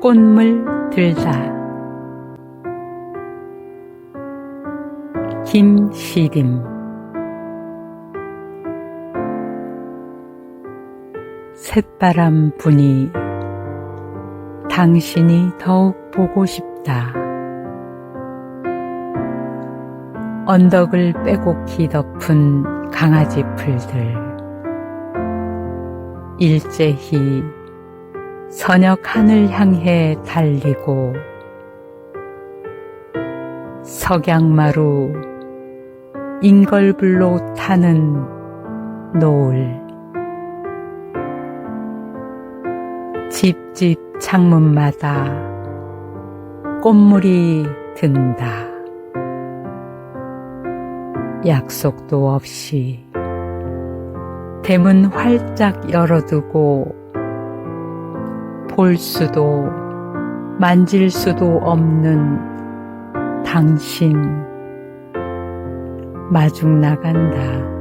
꽃물 들다. 김시림. 새바람 부니 당신이 더욱 보고 싶다. 언덕을 빼곡히 덮은 강아지 풀들. 일제히 선역 하늘 향해 달리고 석양마루 인걸불로 타는 노을 집집 창문마다 꽃물이 든다. 약속도 없이 대문 활짝 열어두고 볼 수도 만질 수도 없는 당신 마중 나간다.